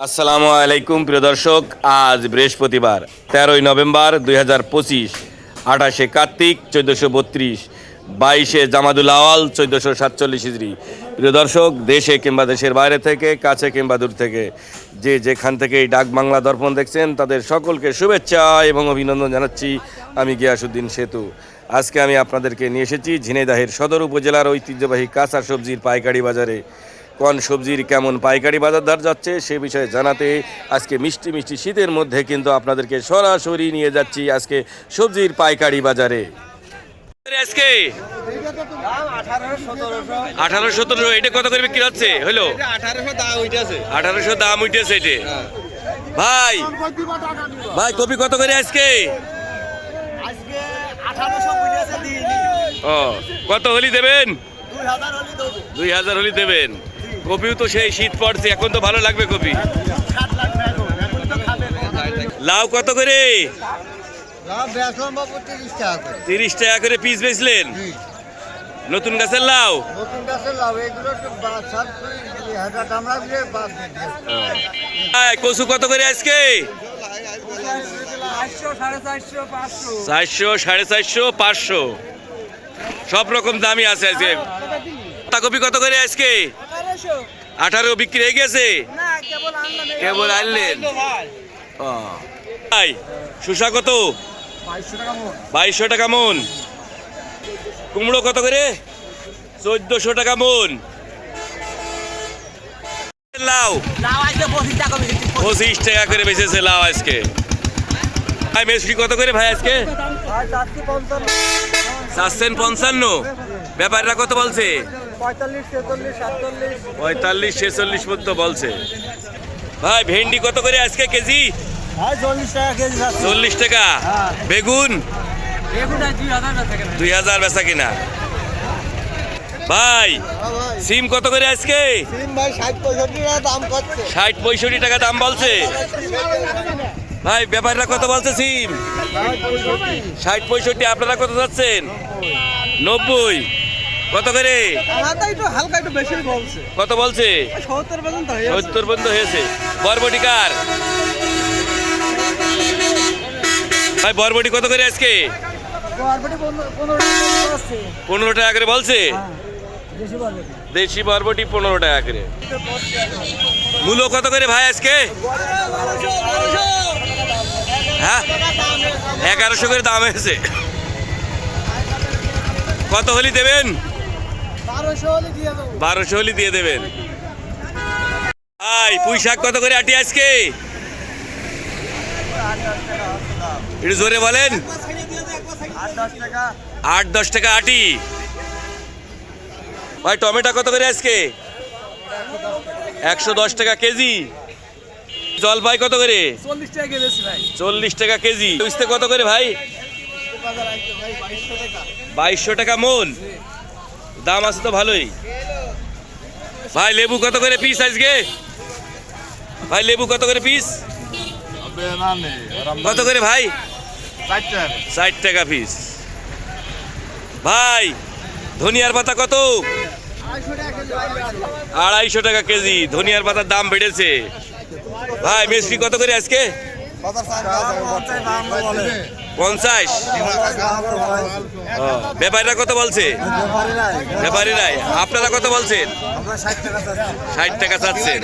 আসসালামু আলাইকুম, প্রিয় দর্শক। আজ বৃহস্পতিবার, তেরোই নভেম্বর দুই হাজার পঁচিশ, আঠাশে কার্তিক চোদ্দোশো বত্রিশ, বাইশে জামাদুল আওয়াল চোদ্দোশো সাতচল্লিশ ইজরি প্রিয় দর্শক, দেশে কিংবা দেশের বাইরে থেকে, কাছে কিংবা দূর থেকে, যে যেখান থেকে এই ডাক বাংলা দর্পণ দেখছেন, তাদের সকলকে শুভেচ্ছা এবং অভিনন্দন জানাচ্ছি আমি গিয়াসুদ্দিন সেতু। আজকে আমি আপনাদেরকে নিয়ে এসেছি ঝিনাইদাহের সদর উপজেলার ঐতিহ্যবাহী কাঁচা সবজির পাইকারি বাজারে। কোন সবজির কেমন পাইকারি বাজার দর যাচ্ছে সে বিষয়ে জানাতে আজকে মিষ্টি মিষ্টি শীতের মধ্যে কিন্তু আপনাদেরকে সরাসরি নিয়ে যাচ্ছি আজকে সবজির পাইকারি বাজারে। আজকে? এটা কত করে বিক্রি হচ্ছে? হলো? আঠারোশো দাম উঠেছে এটা। ভাই ভাই, কপি কত করে আজকে? ও, কত হলি দেবেন? দুই হাজার হলি দেবেন। কপিও তো সেই শীত পড়ছে, এখন তো ভালো লাগবে কপি। লাউ কত করে? তিরিশ টাকা করে পিস বেচলেন? নতুন গাছের লাউ? কচু কত করে আজকে? চারশো, সাড়ে চারশো, পাঁচশো। সব রকম দামই আছে আজকে। পাতাকপি কত করে আজকে? আঠারো বিক্রি হয়ে গেছে? কেবল আনলেন? ও। ভাই শুষা কত বাইশশো টাকা মন। কুমড়ো কত করে? চোদ্দশো টাকা মন। লাউ। পঁচিশ টাকা করে বেঁচেছে লাউ আজকে। ভাই মেসরি কত করে ভাই আজকে? চাচ্ছেন পঞ্চান্ন। ব্যাপারটা কত বলছে? পঁয়তাল্লিশ ছেচল্লিশ মতো বলছে। ভাই ভেন্ডি কত করে আজকে কেজি? চল্লিশ টাকা হ্যাঁ। বেগুন? দুই হাজার বেচা কেনা। ভাই সিম কত করে আজকে? ষাট পঁয়ষট্টি টাকা দাম ষাট পঁয়ষট্টি টাকা দাম বলছে। ভাই ব্যাপারটা কত বলছে সিম? ষাট পঁয়ষট্টি আপনারা কত যাচ্ছেন? নব্বই। কত করে? হালকা একটু বেশি বলছে। কত বলছে? সত্তর পর্যন্ত সত্তর পর্যন্ত হয়েছে। বরবটি কার? ভাই বরবটি কত করে আজকে? পনেরো টাকা করে বলছে। দেশি বরবটি পনেরো টাকা করে। মূলো কত করে ভাই আজকে? হ্যাঁ এগারোশো করে দাম হয়েছে। কত হলি দেবেন? বারোশো হলে দিয়ে দেবেন। ভাই পুঁই শাক কত করে আটি আজকে? একটু জোরে বলেন। আট দশ টাকা আট। ভাই টমেটো কত করে আজকে? একশো দশ টাকা কেজি। জলপাই কত করে? চল্লিশ টাকা কেজি কত করে ভাই? বাইশশো টাকা। মন। দাম আছে তো ভালোই। ভাই, লেবু কত করে পিস আজকে? ভাই, লেবু কত করে পিস কত করে ভাই? ষাট টাকা পিস ভাই, ধনিয়ার পাতা কত? আড়াইশো টাকা কেজি। ধনিয়ার পাতার দাম বেড়েছে। ভাই, মিষ্টি কত করে আজকে? পঞ্চাশ। ব্যাপারীরা কত বলছে? ব্যাপারীরাই আপনারা কত বলছেন? ষাট টাকা চাচ্ছেন।